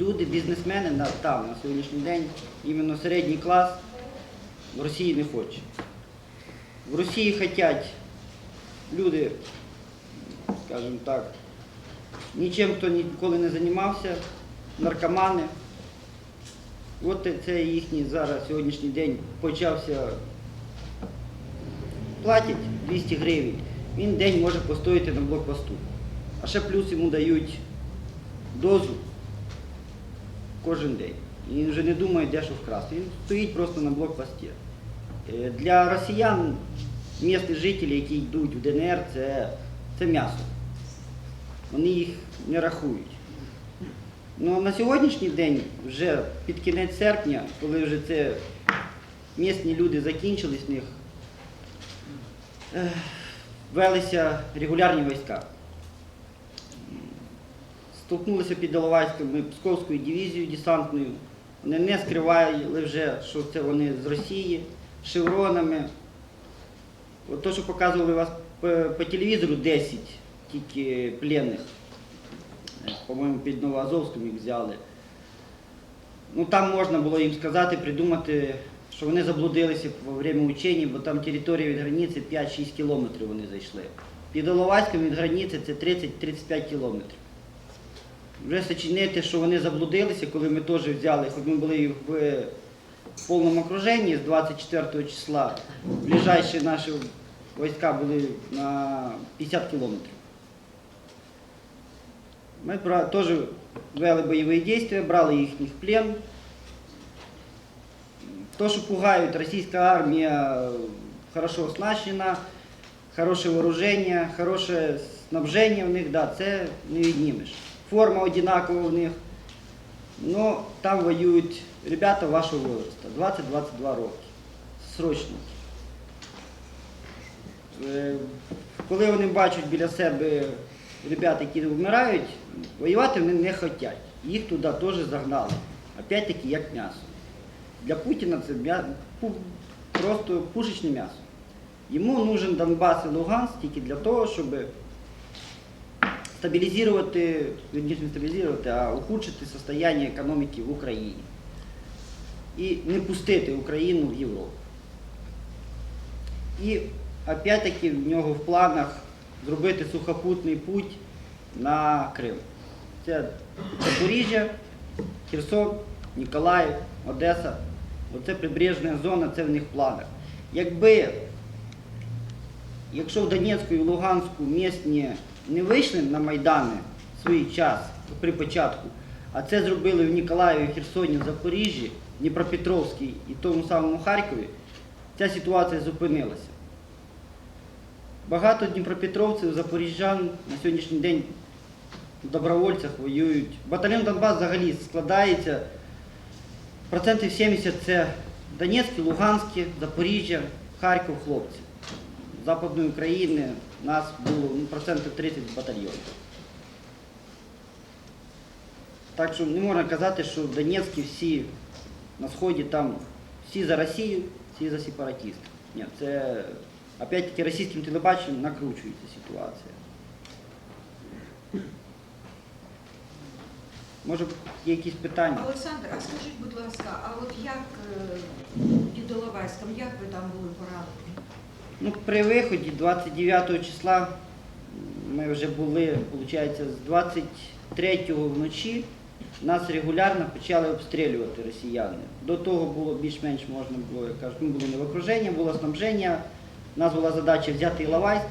люди, бізнесмени на, там на сьогоднішній день, іменно середній клас в Росії не хоче. В Росії хочуть люди, скажімо так, нічим хто ніколи не займався, наркомани. От це їхній зараз сьогоднішній день почався. Платять 200 гривень, він день може постояти на блокпосту. А ще плюс йому дають дозу кожен день. І він вже не думає, де що вкрасти. Він стоїть просто на блокпості. Е, Для росіян, місцеві жителі, які йдуть в ДНР, це, це м'ясо. Вони їх не рахують. Ну, на сьогоднішній день, вже під кінець серпня, коли вже це місні люди закінчились в них, велися регулярні війська. Столкнулися під Іловайськом Псковською дивізією десантною. Вони не скривали вже, що це вони з Росії, шевронами. От то, що показували вас по, телевізору 10 тільки пленних. По-моєму, під Новоазовськом їх взяли. Ну там можна було їм сказати, придумати, що вони заблудилися во время учень, бо там територія від границі 5-6 кілометрів вони зайшли. Під Іловайськом від границі це 30-35 кілометрів. Вже сочинити, що вони заблудилися, коли ми теж взяли, хоч ми були в повному окруженні з 24 числа, ближайші наші війська були на 50 кілометрів. Ми теж вели бойові дії, брали їхніх плен. То, що пугають, російська армія хорошо оснащена, хороше вооруження, хороше снабження в них, да, це не віднімеш. Форма одинакова в них. Ну, там воюють ребята вашого возрасту, 20-22 роки. Срочники. Е, Коли вони бачать біля себе ребят, які вмирають, воювати вони не хочуть. Їх туди теж загнали. Опять-таки як м'ясо. Для Путіна це просто пушечне м'ясо. Йому нужен Донбас і Луганськ тільки для того, щоб стабілізувати, вірніше не стабілізувати, а ухудшити состояння економіки в Україні. І не пустити Україну в Європу. І опять-таки в нього в планах зробити сухопутний путь на Крим. Це Запоріжжя, Херсон, Ніколаїв, Одеса. Оце прибережна зона, це в них планах. Якби, якщо в Донецьку і Луганську місні не вийшли на Майдани в свій час при початку, а це зробили в Ніколаєві, Херсоні, Запоріжжі, Дніпропетровській і тому самому Харкові, ця ситуація зупинилася. Багато дніпропетровців, запоріжжян на сьогоднішній день в добровольцях воюють. Батальйон Донбас взагалі складається процентів 70 це Донецькі, Луганські, Запоріжжя, Харків, хлопці. Западної України нас було ну, процентів 30 батальйонів. Так що не можна казати, що Донецькі всі на сході там всі за Росію, всі за сепаратистів. Ні, це опять-таки російським телебаченням накручується ситуація. Може, є якісь питання? Олександр, а скажіть, будь ласка, а от як е, під Іловайськом, як ви там були поранені? Ну, при виході 29 числа ми вже були, виходить, з 23-го вночі нас регулярно почали обстрілювати росіяни. До того було більш-менш можна було, як кажуть, ми були не в окруженні, було снабження. У нас була задача взяти Іловайськ.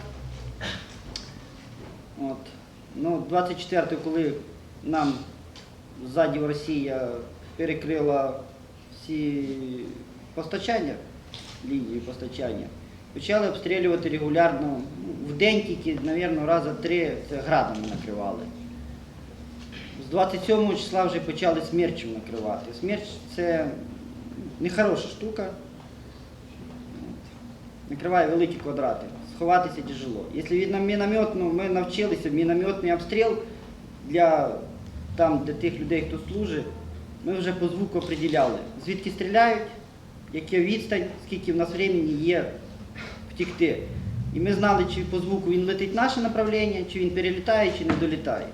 От. Ну, 24-го, коли нам ззаді Росія перекрила всі постачання, лінії постачання, почали обстрілювати регулярно. Ну, В день тільки, мабуть, рази три це градами накривали. З 27 числа вже почали смерчем накривати. Смерч це нехороша штука. Накриває великі квадрати. Сховатися тяжело. Якщо від мінометну, ми навчилися мінометний обстріл для там, де тих людей, хто служить, ми вже по звуку определяли, звідки стріляють, яка відстань, скільки в нас времени є втікти. І ми знали, чи по звуку він летить в наше направлення, чи він перелітає, чи не долітає.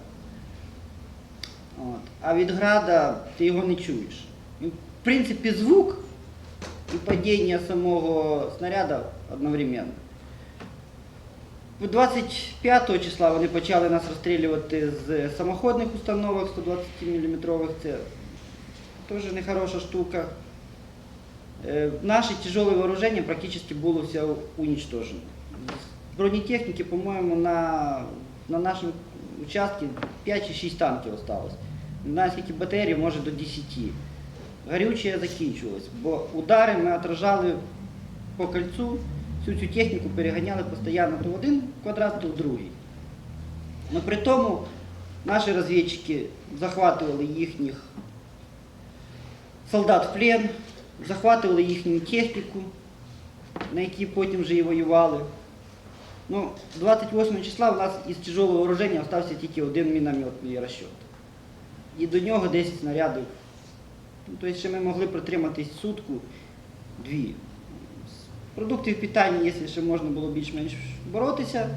От. А від града ти його не чуєш. Він, В принципі, звук і падіння самого снаряду одновременно. 25 числа вони почали нас розстрілювати з самоходних установок 120 мм. Це теж нехороша штука. Е, Наше тяжелое вооружение практически было все уничтожено. Бронетехники, по-моему, на, на нашем участке 5 чи 6 танків осталось. Не знаю, скільки батарей, може до 10. Горючее закінчилось, бо удари ми отражали по кольцу, всю цю техніку переганяли постійно то в один квадрат, то в другий. Но при тому наші розвідчики захватували їхніх солдат в плен, захватували їхню техніку, на якій потім вже і воювали. Ну, 28 числа у нас із тяжелого вооруження залишився тільки один мінометний розчет. І до нього 10 снарядів. Ну, тобто ще ми могли протриматись сутку, дві. З продуктів питання, якщо ще можна було більш-менш боротися.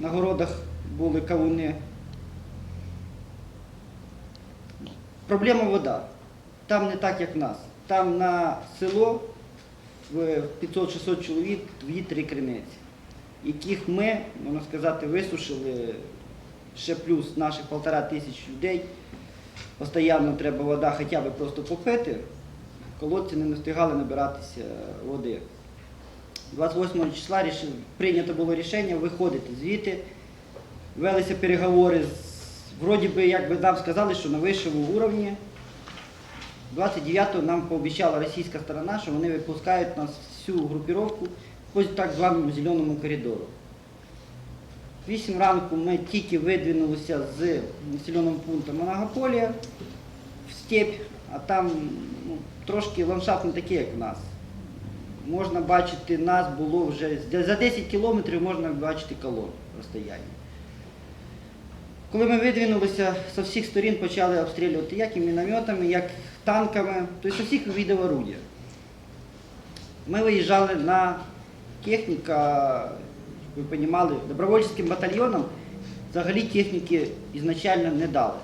На городах були кавуни. Проблема вода. Там не так, як в нас. Там на село 500-600 чоловік дві-три криниці, яких ми, можна сказати, висушили ще плюс наших полтора тисяч людей. Постійно треба вода хоча б просто попити. Колодці не встигали набиратися води. 28 числа рішив- прийнято було рішення виходити звідти. Велися переговори з вроді би, як би нам сказали, що на вищому уровні. 29-го нам пообіцяла російська сторона, що вони випускають нас всю групіровку по так званому зеленому коридору. Вісім ранку ми тільки видвинулися з населеного пункту Моногополія в степь, а там ну, трошки ландшафт не такий, як в нас. Можна бачити, нас було вже за 10 кілометрів можна бачити колон розстояння. Коли ми видвинулися, з всіх сторін почали обстрілювати як і мінометами, як танками, тобто з усіх видів орудия. Ми виїжджали на техніка, ви розуміли, добровольчим батальйоном взагалі техніки ізначально не дали.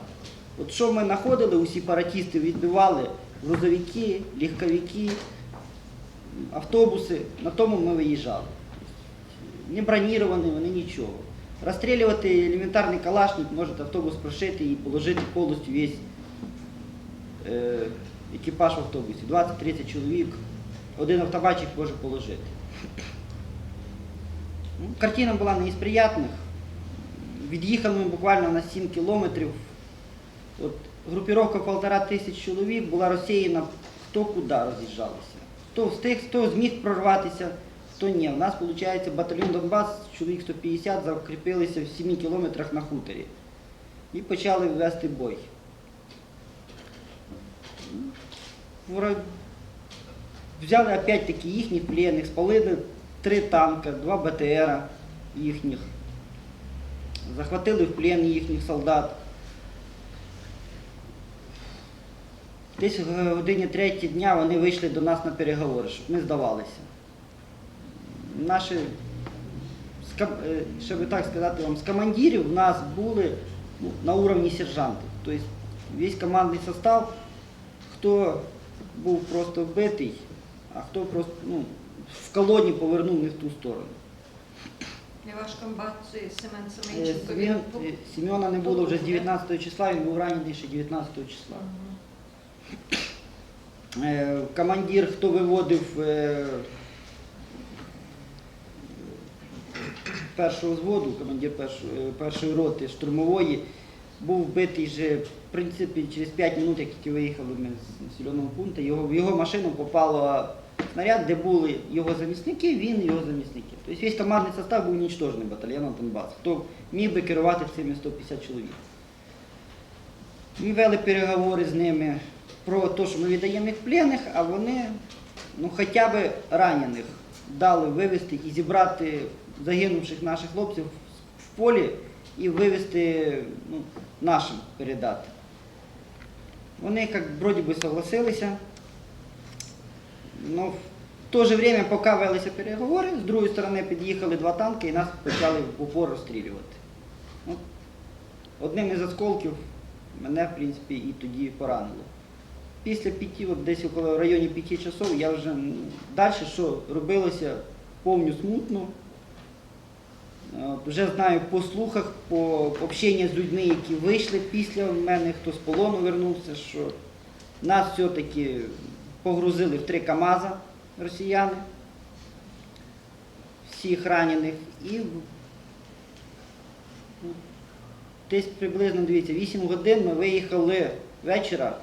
От що ми знаходили, у сепаратистів відбивали грузовики, легковики, автобуси, на тому ми виїжджали. Не броніровані, вони нічого. Розстрілювати елементарний калашник може автобус прошити і положити повністю весь екіпаж в автобусі. 20-30 чоловік, один автобатчик може положити. Ну, Картина була не із приятних. Від'їхали ми буквально на 7 кілометрів. От, групіровка полтора тисяч чоловік була розсіяна хто куди роз'їжджалися. Хто встиг, хто зміг прорватися, хто ні. У нас, виходить, батальйон Донбас, чоловік 150, закріпилися в 7 кілометрах на хуторі. І почали вести бой. Взяли опять-таки їхніх пленних, спалили три танка, два БТРа їхніх. Захватили в плен їхніх солдат. Десь в годині третій дня вони вийшли до нас на переговори, щоб ми здавалися. Наші, е, щоб так сказати вам, з командирів в нас були ну, на уровні сержанти. Тобто весь командний состав, хто був просто вбитий, а хто просто ну, в колоні повернув не в ту сторону. І ваш комбат Семен Е, Семенченко. Семен- він був- е, Семена не було вже з 19 числа, він був ранений ще 19 числа. Е, Командир, хто виводив першого взводу, командир першої роти штурмової, був вбитий вже, в принципі, через 5 хвилин, як тільки виїхали ми з населеного пункту, його, в його машину попало снаряд, де були його замісники, він і його замісники. Тобто весь командний состав був уничтожений батальйоном Донбас. Хто міг би керувати цими 150 чоловік. Ми вели переговори з ними про те, що ми віддаємо їх пленних, а вони ну, хоча б ранених дали вивезти і зібрати загинувших наших хлопців в полі і вивезти ну, нашим передати. Вони як вроді би согласилися. Но в то же время, поки велися переговори, з другої сторони під'їхали два танки і нас почали в упор розстрілювати. От одним із осколків мене, в принципі, і тоді поранило. Після п'яти, от десь около районі п'яти часов, я вже далі що робилося повню смутно. Е, Вже знаю по слухах, по общенню з людьми, які вийшли після мене, хто з полону вернувся, що нас все-таки погрузили в три КАМАЗа росіяни, всіх ранених, і ну, десь приблизно, дивіться, 8 годин ми виїхали вечора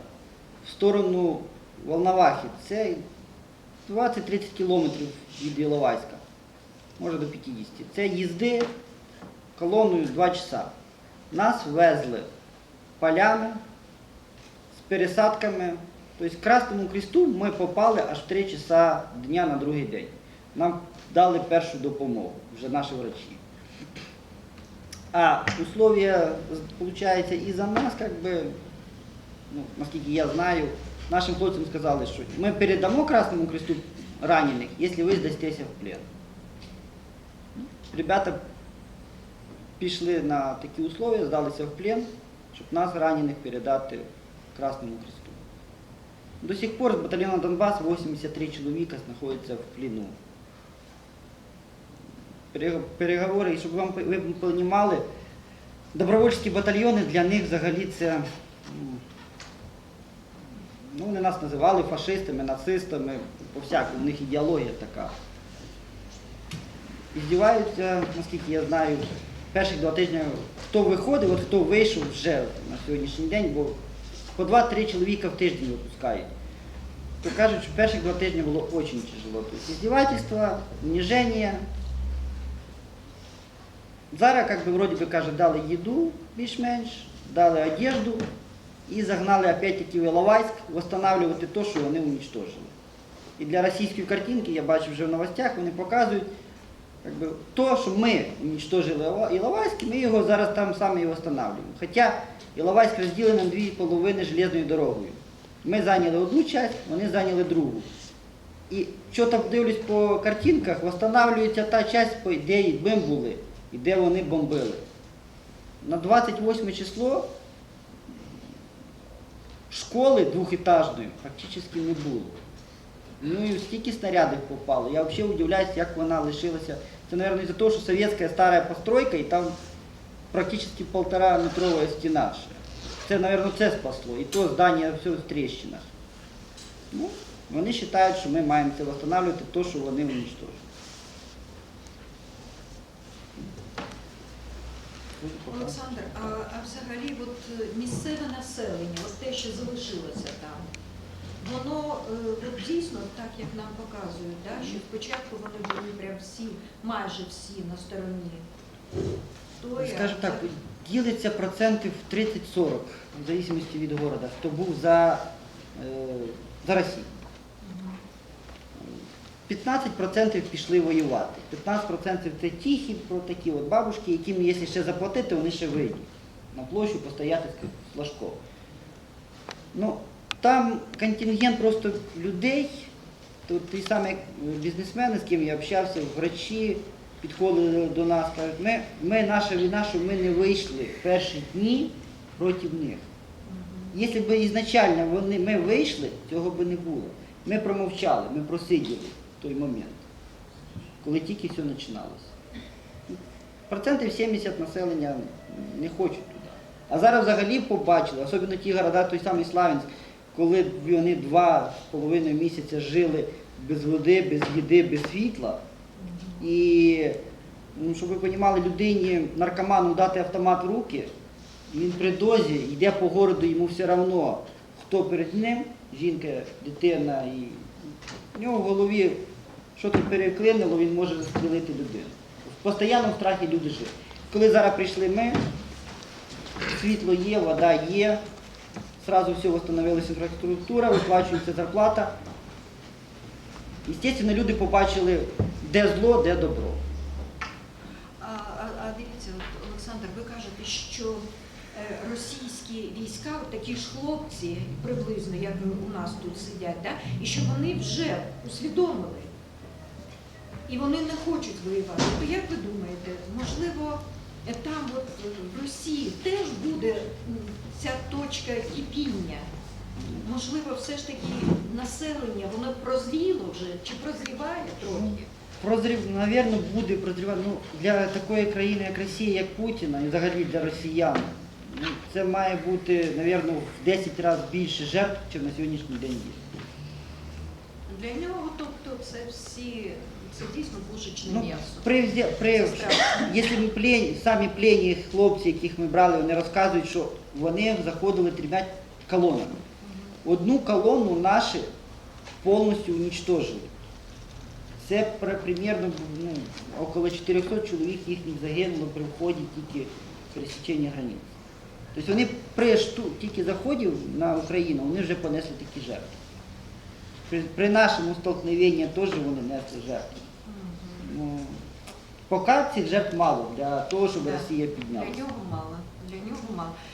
в сторону Волновахи. Це 20-30 кілометрів від Іловайська, може до 50. Це їзди колоною 2 часа. Нас везли полями з пересадками. Тобто Красному Кресту ми попали аж в 3 часа дня на другий день. Нам дали першу допомогу, вже наші врачі. А условия, виходить, і за нас, как бы, ну, наскільки я знаю, нашим хлопцям сказали, що ми передамо Красному Кресту ранених, якщо ви здастеся в плен. Ребята пішли на такі условия, здалися в плен, щоб нас ранених передати Красному Кресту. До сих пор з батальйону Донбас 83 чоловіка знаходяться в плену. Переговори, і щоб вам ви розуміли, добровольчі батальйони для них взагалі це. Ну, вони нас називали фашистами, нацистами, по всякому, у них ідеологія така. І здіваються, наскільки я знаю, перших два тижні, хто виходив, от хто вийшов вже на сьогоднішній день, бо по 2-3 чоловіка в тиждень випускають. То кажуть, що перших два тижні було дуже тяжело. Тобто издевательства, униження. Зараз, як би, вроді би каже, дали їду більш-менш, дали одежду і загнали опять-таки в Іловайськ восстанавливати те, що вони уничтожили. І для російської картинки, я бачу вже в новостях, вони показують, бы, то, що ми уничтожили Іла- Іловайськ, ми його зараз там саме і восстанавливаємо. Хоча Іловайськ розділений на дві половини железною дорогою. Ми зайняли одну частину, вони зайняли другу. І що там дивлюсь по картинках, восстанавливається та часть, по ідеї, ми були, і де вони бомбили. На 28 число школи двохетажної практично не було. Ну і стільки снарядів попало. Я взагалі удивляюсь, як вона лишилася. Це, мабуть, із-за того, що совєтська стара постройка, і там практично полтора метрова стіна ще. Це, мабуть, це спасло. І то здання все в тріщинах. Ну, вони вважають, що ми маємо це встановлювати, то, що вони уничтожили. Олександр, а, а взагалі от е, місцеве населення, от те, що залишилося там, воно е, от дійсно, так як нам показують, да, що спочатку вони були прям всі, майже всі на стороні. Тої, Скажімо а так, ділиться процентів 30-40, в залежності від города, хто був за, е, за Росію. Мгм. 15% пішли воювати. 15% це тихі, про такі от бабушки, яким, якщо ще заплатити, вони ще вийдуть на площу постояти з флажком. Ну, там контингент просто людей, тут ті самі бізнесмени, з ким я общався, врачі підходили до нас, кажуть, ми, ми наша війна, що ми не вийшли в перші дні проти них. Якщо б ізначально вони, ми вийшли, цього б не було. Ми промовчали, ми просиділи в той момент, коли тільки все починалося. Процентів 70 населення не хочуть туди. А зараз взагалі побачили, особливо ті города, той самий Славянськ, коли вони два з половиною місяця жили без води, без їди, без світла. І ну, щоб ви розуміли, людині, наркоману дати автомат в руки, він при дозі йде по городу, йому все одно, хто перед ним, жінка, дитина, і в нього в голові що то переклинило, він може застрелити людину. В постійному страхі люди живуть. Коли зараз прийшли ми, світло є, вода є, зразу все встановилася інфраструктура, виплачується зарплата. Естественно, люди побачили, де зло, де добро. А, а, а дивіться, от, Олександр, ви кажете, що е, російські війська, такі ж хлопці, приблизно, як у нас тут сидять, да? і що вони вже усвідомили. І вони не хочуть воювати. То як ви думаєте, можливо, е, там от в Росії теж буде ця точка кипіння. Можливо, все ж таки населення, воно прозріло вже чи прозріває трохи? Прозрів, навірно, буде прозрівати. Ну, для такої країни, як Росія, як Путіна, і взагалі для росіян, ну, це має бути, навірно, в 10 разів більше жертв, ніж на сьогоднішній день є. Для нього, тобто, це всі, це дійсно пушечне Ну, м'ясо. при, при, якщо ми плені, самі плені хлопці, яких ми брали, вони розказують, що вони заходили трьома колонами. Одну колону наші повністю уничтожили. Це при- примерно ну, около 400 чоловік їхніх загинуло при вході тільки пересічення границь. Тобто вони при шту, тільки заході на Україну, вони вже понесли такі жертви. При, при нашому столкновенні теж вони несли жертви. Ну, поки цих жертв мало для того, щоб. Росія Для нього мало. Для нього мало.